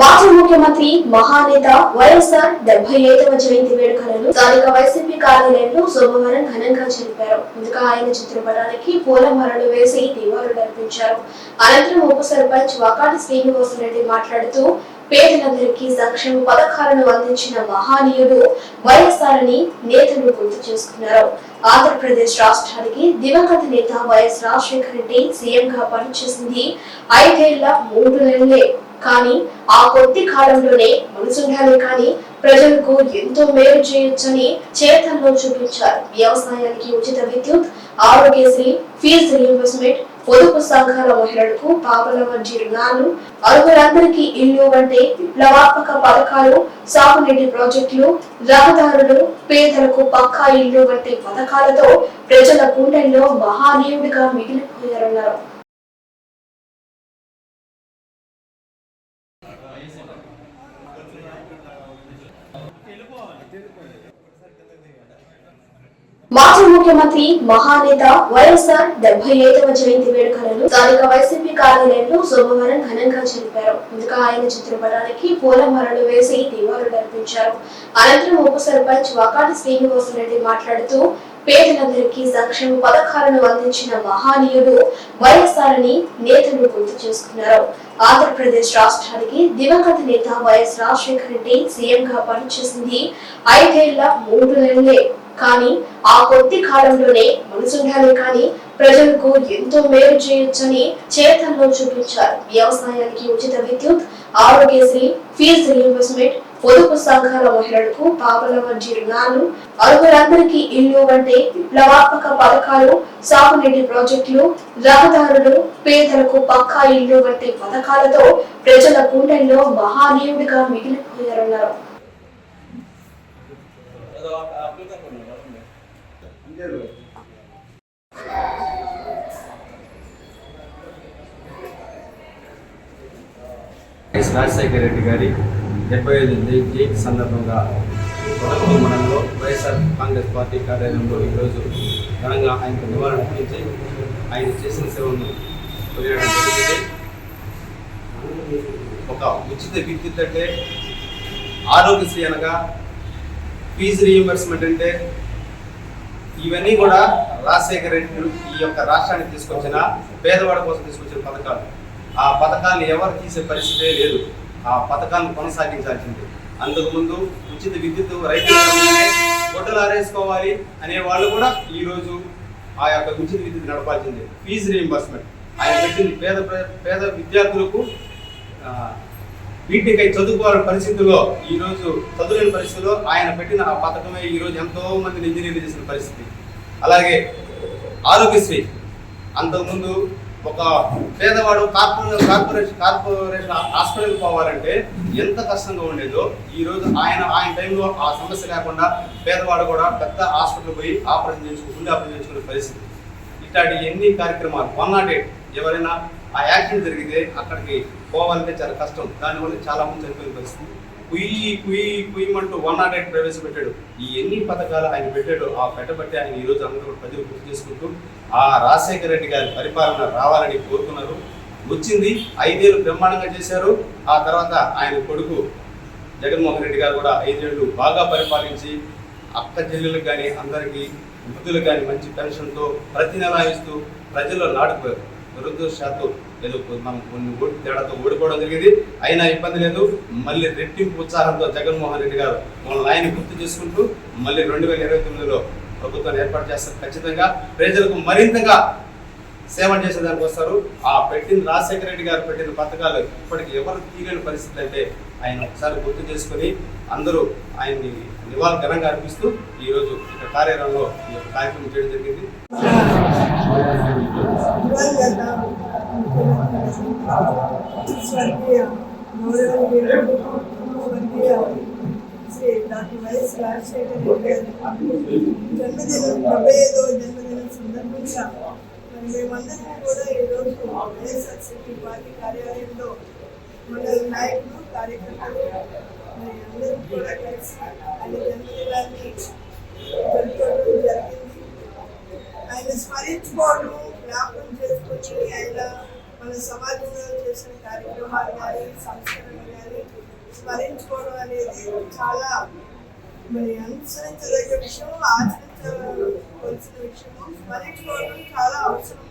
మాజీ ముఖ్యమంత్రి మహానేత వైఎస్ఆర్ డెబ్బై ఐదవ జయంతి వేడుకలను స్థానిక వైసీపీ కార్యాలయంలో సోమవారం ఘనంగా జరిపారు. ముందుగా ఆయన చిత్రపటానికి పూలమాలలు వేసి నివాళులర్పించారు అనంతరం ఉప సర్పంచ్ వకాటి శ్రీనివాసరెడ్డి మాట్లాడుతూ పేదలందరికీ సంక్షేమ పథకాలను అందించిన మహానీయుడు వైఎస్ఆర్ అని నేతలు గుర్తు చేసుకున్నారు. ఆంధ్రప్రదేశ్ రాష్ట్రానికి దివంగత నేత వైఎస్ రాజశేఖర రెడ్డి సీఎంగా పనిచేసింది ఐదేళ్ళ మూడు నెలలే. కానీ ఆ కొద్ది కాలంలోనే మనసుండాలి కానీ ప్రజలకు ఎంతో మేలు చేయొచ్చని చేతల్లో చూపించారు. వ్యవసాయానికి ఉచిత విద్యుత్ ఆరోగ్యశ్రీ ఫీజు రీయింబర్స్మెంట్ పొదుపు సంఘాల మహిళలకు పాపల వంటి రుణాలు అర్హులందరికీ ఇల్లు వంటి విప్లవాత్మక పథకాలు సాగునీటి ప్రాజెక్టులు రహదారులు పేదలకు పక్కా ఇల్లు వంటి పథకాలతో ప్రజల గుండెల్లో మహానీయుడిగా మిగిలిపోయారన్నారు మాజీ ముఖ్యమంత్రి మహానేత వైఎస్ఆర్ డెబ్బై ఐదవ జయంతి వేడుకలను స్థానిక వైసీపీ కార్యాలయంలో సోమవారం ఘనంగా జరిపారు. ముందుగా ఆయన చిత్రపటానికి పూలమాలలు వేసి నివాళులర్పించారు అనంతరం ఉప సర్పంచ్ వకాటి శ్రీనివాసరెడ్డి మాట్లాడుతూ పేదలందరికీ సంక్షేమ పథకాలను అందించిన మహానీయుడు వైఎస్ఆర్ అని నేతలు గుర్తు చేసుకున్నారు. ఆంధ్రప్రదేశ్ రాష్ట్రానికి దివంగత నేత వైఎస్ రాజశేఖర రెడ్డి సీఎంగా పనిచేసింది ఐదేళ్ళ మూడు నెలలే. కానీ ఆ కొద్ది కాలంలోనే మనసుండాలి కానీ ప్రజలకు ఎంతో మేలు చేయొచ్చని చేతల్లో చూపించారు. వ్యవసాయానికి ఉచిత విద్యుత్ ఆరోగ్యశ్రీ ఫీజు రీయింబర్స్మెంట్ పొదుపు సంఘాల మహిళలకు పాపల వంటి రుణాలు అర్హులందరికీ ఇల్లు వంటి విప్లవాత్మక పథకాలు సాగునీటి ప్రాజెక్టులు రహదారులు పేదలకు పక్కా ఇల్లు వంటి పథకాలతో ప్రజల గుండెల్లో మహానీయుడిగా మిగిలిపోయారన్నారు. రాజశేఖర రెడ్డి గారి డెబ్బై ఐదు జయంతి సందర్భంగా కొడకూరు మండలంలో వైఎస్ఆర్ కాంగ్రెస్ పార్టీ కార్యాలయంలో ఈరోజు ఘనంగా ఆయనకు నివారణ అర్పించి ఆయన చేసిన సేవను కొనియడం జరిగింది. ఒక ఉచిత విద్యుత్ అంటే ఆరోగ్యశ్రీ అనగా ఫీజు రీయింబర్స్మెంట్ అంటే ఇవన్నీ కూడా రాజశేఖర రెడ్డి ఈ యొక్క రాష్ట్రానికి తీసుకొచ్చిన పేదవాడి కోసం తీసుకొచ్చిన పథకాలు. ఆ పథకాలను ఎవరు తీసే పరిస్థితే లేదు. ఆ పథకాలను కొనసాగించాల్సింది. అంతకుముందు ఉచిత విద్యుత్ రైతులు గొడ్డలు ఆరేసుకోవాలి అనే వాళ్ళు కూడా ఈరోజు ఆ యొక్క ఉచిత విద్యుత్ నడపాల్సిందే. ఫీజు రీఎంబర్స్మెంట్ ఆయన పెట్టింది పేద పేద విద్యార్థులకు వీటికై చదువుకోవాలని పరిస్థితుల్లో ఈరోజు చదువులేని పరిస్థితుల్లో ఆయన పెట్టిన ఆ పథకమే ఈరోజు ఎంతో మందిని ఇంజనీర్లు చేసిన పరిస్థితి. అలాగే ఆరోగ్యశ్రీ. అంతకుముందు ఒక పేదవాడు కార్పొరేషన్ కార్పొరేషన్ కార్పొరేషన్ హాస్పిటల్కి పోవాలంటే ఎంత కష్టంగా ఉండేదో ఈరోజు ఆయన ఆయన టైంలో ఆ సమస్య లేకుండా పేదవాడు కూడా పెద్ద హాస్పిటల్ పోయి ఆపరేషన్ చేసుకుని ఆపరేషన్ చేసుకునే పరిస్థితి. ఇట్లాంటి ఎన్ని కార్యక్రమాలు వన్ నాట్ ఎయిట్ ఎవరైనా ఆ యాక్సిడెంట్ జరిగితే అక్కడికి పోవాలంటే చాలా కష్టం. దానివల్ల చాలా మంది చనిపోయిన పరిస్థితి. కుయ్యి కుయ్యి కుయ్యమంటూ వన్ నాట్ ఎయిట్ ప్రవేశపెట్టాడు. ఈ ఎన్ని పథకాలు ఆయన పెట్టాడు ఆ పెట్టబట్టి ఆయన ఈ రోజు అందరూ కూడా ప్రజలు గుర్తు చేసుకుంటూ ఆ రాజశేఖర రెడ్డి గారి పరిపాలన రావాలని కోరుకున్నారు. వచ్చింది ఐదేళ్ళు బ్రహ్మాండంగా చేశారు. ఆ తర్వాత ఆయన కొడుకు జగన్మోహన్ రెడ్డి గారు కూడా ఐదేళ్ళు బాగా పరిపాలించి అక్క చెల్లెలకు కానీ అందరికీ వృద్ధులకు కానీ మంచి పెన్షన్తో ప్రతి నెల ఇస్తూ ప్రజల్లో నాటుకోరు దురదృష్టశాత్తు లేదు మనం కొన్ని ఓటు తేడాతో ఓడిపోవడం జరిగింది. అయినా ఇబ్బంది లేదు. మళ్ళీ రెట్టింపు ఉత్సాహంతో జగన్మోహన్ రెడ్డి గారు మనల్ని ఆయన గుర్తు చేసుకుంటూ మళ్ళీ రెండు వేల ఇరవై తొమ్మిదిలో ప్రభుత్వాన్ని ఏర్పాటు చేస్తారు ఖచ్చితంగా. ప్రజలకు మరింతగా సేవ చేసేదానికి వస్తారు. ఆ పెట్టిన రాజశేఖర రెడ్డి గారు పెట్టిన పథకాలు ఇప్పటికి ఎవరు తీరని పరిస్థితి అంటే ఆయన ఒకసారి గుర్తు చేసుకొని అందరూ ఆయన్ని నివాళ ఘనంగా అర్పిస్తూ ఈ ఇక్కడ కార్యాలయంలో ఈ యొక్క కార్యక్రమం చేయడం జరిగింది. స్వర్గీయ గౌరవనీయులు స్వర్గీయ శ్రీ డాక్టర్ వైఎస్ రాజశేఖర రెడ్డి గారి జన్మదినం డెబ్బై ఐదవ జన్మదినం సందర్భంగా మరి మేమందరం కూడా ఈరోజు వైఎస్ఆర్సీపీ పార్టీ కార్యాలయంలో మండల నాయకులు కార్యకర్తలు మరి అందరూ కూడా కలిసి ఆయన జన్మదినాన్ని జరుపుకోవడం జరిగింది ఆయన స్మరించుకోవడం జ్ఞాపకం చేసుకొని ఆయన మన సమాజంలో చేసిన కార్యక్రమాలు కానీ సంస్కరణలు కానీ స్మరించుకోవడం అనేది చాలా మరి అనుసరించదగ్గ విషయం ఆచరించవలసిన విషయము స్మరించుకోవడం చాలా అవసరం